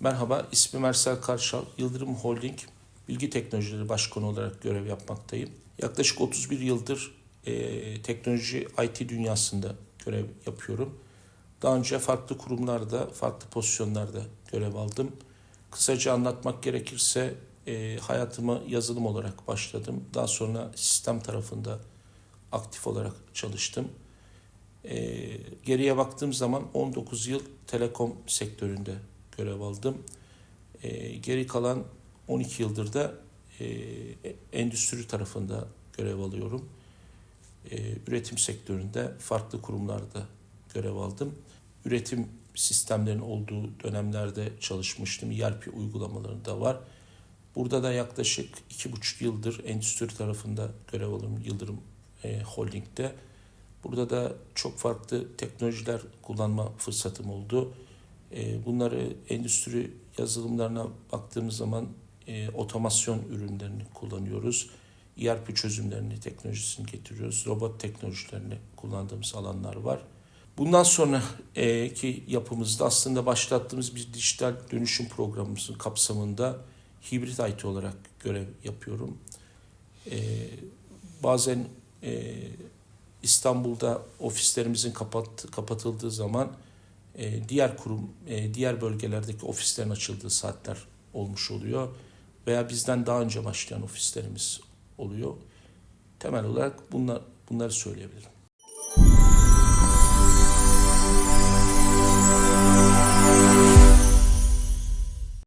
Merhaba, ismim Ersel Karşal. Yıldırım Holding Bilgi Teknolojileri Başkanı olarak görev yapmaktayım. Yaklaşık 31 yıldır e, teknoloji IT dünyasında görev yapıyorum. Daha önce farklı kurumlarda, farklı pozisyonlarda görev aldım. Kısaca anlatmak gerekirse e, hayatıma yazılım olarak başladım. Daha sonra sistem tarafında aktif olarak çalıştım. E, geriye baktığım zaman 19 yıl telekom sektöründe görev aldım. E, geri kalan 12 yıldır da e, endüstri tarafında görev alıyorum. E, üretim sektöründe farklı kurumlarda görev aldım. Üretim sistemlerin olduğu dönemlerde çalışmıştım. ERP uygulamaları da var. Burada da yaklaşık iki buçuk yıldır endüstri tarafında görev alıyorum Yıldırım e, Holding'de. Burada da çok farklı teknolojiler kullanma fırsatım oldu. E, bunları endüstri yazılımlarına baktığımız zaman e, otomasyon ürünlerini kullanıyoruz. ERP çözümlerini, teknolojisini getiriyoruz. Robot teknolojilerini kullandığımız alanlar var. Bundan sonraki yapımızda aslında başlattığımız bir dijital dönüşüm programımızın kapsamında hibrit IT olarak görev yapıyorum. E, bazen e, İstanbul'da ofislerimizin kapat, kapatıldığı zaman e, diğer kurum, e, diğer bölgelerdeki ofislerin açıldığı saatler olmuş oluyor. Veya bizden daha önce başlayan ofislerimiz oluyor. Temel olarak bunlar, bunları söyleyebilirim.